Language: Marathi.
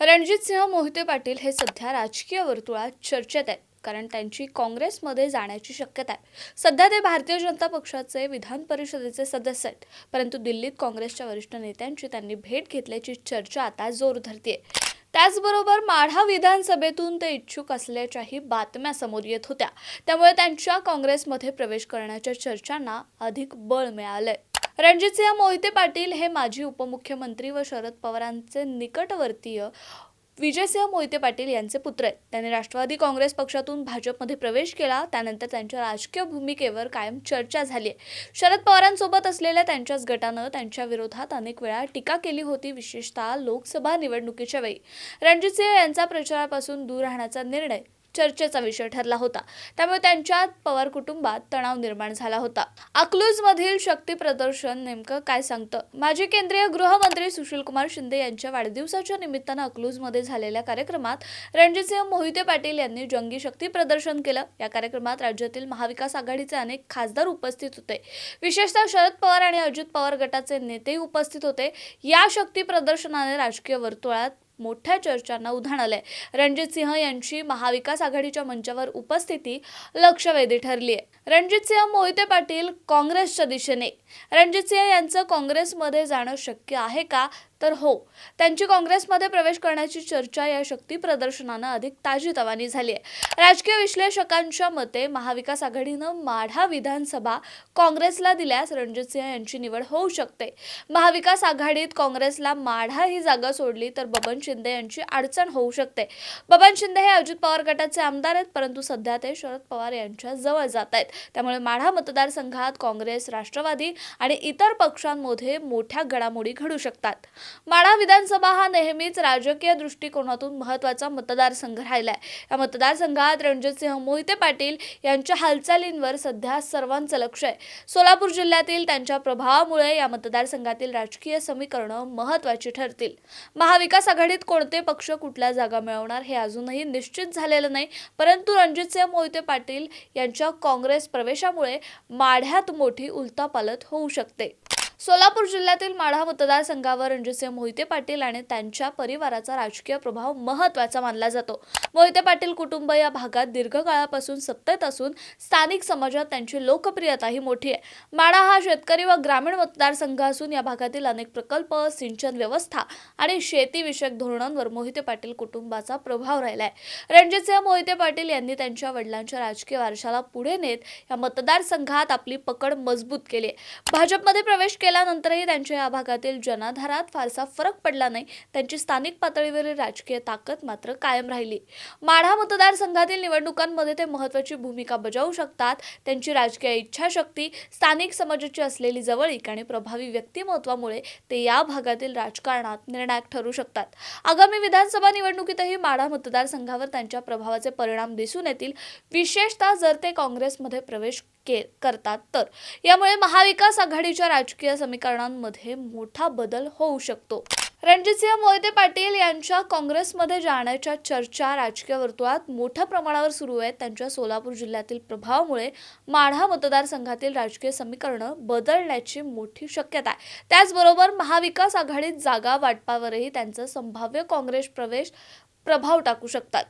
रणजितसिंह मोहिते पाटील हे सध्या राजकीय वर्तुळात चर्चेत आहेत. कारण त्यांची काँग्रेसमध्ये जाण्याची शक्यता आहे. सध्या ते भारतीय जनता पक्षाचे विधान परिषदेचे सदस्य आहेत. परंतु दिल्लीत काँग्रेसच्या वरिष्ठ नेत्यांची त्यांनी भेट घेतल्याची चर्चा आता जोर धरतीये. त्याचबरोबर माढा विधानसभेतून ते इच्छुक असल्याच्याही बातम्या समोर येत होत्या. त्यामुळे त्यांच्या काँग्रेसमध्ये प्रवेश करण्याच्या चर्चांना अधिक बळ मिळालंय. रणजितसिंह मोहिते पाटील हे माजी उपमुख्यमंत्री व शरद पवारांचे निकटवर्तीय विजयसिंह मोहिते पाटील यांचे पुत्र आहेत. त्यांनी राष्ट्रवादी काँग्रेस पक्षातून भाजपमध्ये प्रवेश केला. त्यानंतर त्यांच्या राजकीय भूमिकेवर कायम चर्चा झाली आहे. शरद पवारांसोबत असलेल्या त्यांच्याच गटानं त्यांच्या विरोधात अनेक वेळा टीका केली होती विशेषतः लोकसभा निवडणुकीच्या वेळी. रणजितसिंह यांचा प्रचारापासून दूर राहण्याचा निर्णय चर्चेचा विषय ठरला होता. त्यामुळे त्यांच्यात पवार कुटुंबात तणाव निर्माण झाला होता. अकलूज मधील शक्ती प्रदर्शन नेमकं काय सांगतं? माजी केंद्रीय गृहमंत्री सुशीलकुमार शिंदे यांच्या वाढदिवसाच्या निमित्तानं अकलूजमध्ये झालेल्या कार्यक्रमात रणजितसिंह मोहिते पाटील यांनी जंगी शक्ती प्रदर्शन केलं. या कार्यक्रमात राज्यातील महाविकास आघाडीचे अनेक खासदार उपस्थित होते. विशेषतः शरद पवार आणि अजित पवार गटाचे नेतेही उपस्थित होते. या शक्ती प्रदर्शनाने राजकीय वर्तुळात मोठ्या चर्चांना उधाण आलंय. रणजित सिंह यांची महाविकास आघाडीच्या मंचावर उपस्थिती लक्षवेधी ठरली आहे रणजित सिंह मोहिते पाटील काँग्रेसच्या दिशेने. रणजित सिंह यांचं काँग्रेसमध्ये जाणं शक्य आहे का? तर हो. त्यांची काँग्रेसमध्ये प्रवेश करण्याची चर्चा या शक्ती प्रदर्शनानं अधिक ताजीतवानी झाली आहे राजकीय विश्लेषकांच्या मते महाविकास आघाडीनं माढा विधानसभा काँग्रेसला दिल्यास रणजित सिंह यांची निवड होऊ शकते. महाविकास आघाडीत काँग्रेसला माढा ही जागा सोडली तर बबन शिंदे यांची अडचण होऊ शकते. बबन शिंदे हे अजित पवार गटाचे आमदार आहेत परंतु सध्या ते शरद पवार यांच्या जवळ जात आहेत. त्यामुळे माढा मतदारसंघात काँग्रेस राष्ट्रवादी आणि इतर पक्षांमध्ये मोठ्या घडामोडी घडू शकतात. माढा विधानसभा हा नेहमीच राजकीय दृष्टिकोनातून महत्त्वाचा मतदारसंघ राहिलाय. या मतदारसंघात रणजितसिंह मोहिते पाटील यांच्या हालचालींवर सध्या सर्वांचं लक्ष आहे. सोलापूर जिल्ह्यातील त्यांच्या प्रभावामुळे या मतदारसंघातील राजकीय समीकरणं महत्वाची ठरतील. महाविकास आघाडीत कोणते पक्ष कुठल्या जागा मिळवणार हे अजूनही निश्चित झालेलं नाही. परंतु रणजितसिंह मोहिते पाटील यांच्या काँग्रेस प्रवेशामुळे माढ्यात मोठी उलतापालत होऊ शकते. सोलापूर जिल्ह्यातील माढा मतदारसंघावर रणजितसिंह मोहिते पाटील आणि त्यांच्या परिवाराचा राजकीय प्रभाव महत्त्वाचा मानला जातो. मोहिते पाटील कुटुंब या भागात दीर्घकाळापासून सत्तेत असून स्थानिक समाजात त्यांची लोकप्रियताही मोठी आहे. माढा हा शेतकरी व ग्रामीण मतदारसंघ असून या भागातील अनेक प्रकल्प सिंचन व्यवस्था आणि शेतीविषयक धोरणांवर मोहिते पाटील कुटुंबाचा प्रभाव राहिला आहे रणजितसिंह मोहिते पाटील यांनी त्यांच्या वडिलांच्या राजकीय वारशाला पुढे नेत या मतदारसंघात आपली पकड मजबूत केली आहे. भाजपमध्ये प्रवेश गेल्यानंतरही त्यांच्या या भागातील जनाधारात फारसा फरक पडला नाही. त्यांची स्थानिक पातळीवरील राजकीय ताकद मात्र कायम राहिली. माढा मतदारसंघातील निवडणुकांमध्ये ते महत्वाची भूमिका बजावू शकतात. त्यांची राजकीय इच्छाशक्ती स्थानिक समाजाची असलेली जवळीक आणि प्रभावी व्यक्तिमत्वामुळे ते या भागातील राजकारणात निर्णायक ठरू शकतात. आगामी विधानसभा निवडणुकीतही माढा मतदारसंघावर त्यांच्या प्रभावाचे परिणाम दिसून येतील. विशेषतः जर ते काँग्रेसमध्ये प्रवेश के करतात तर. यामुळे महाविकास आघाडीच्या राजकीय समीकरणांमध्ये मोठा बदल होऊ शकतो. रणजितसिंह मोहिते पाटील यांच्या काँग्रेसमध्ये जाण्याच्या चर्चा राजकीय वर्तुळात मोठ्या प्रमाणावर सुरू आहेत. त्यांच्या सोलापूर जिल्ह्यातील प्रभावामुळे माढा मतदारसंघातील राजकीय समीकरणं बदलण्याची मोठी शक्यता आहे. त्याचबरोबर महाविकास आघाडीत जागा वाटपावरही त्यांचा संभाव्य काँग्रेस प्रवेश प्रभाव टाकू शकतात.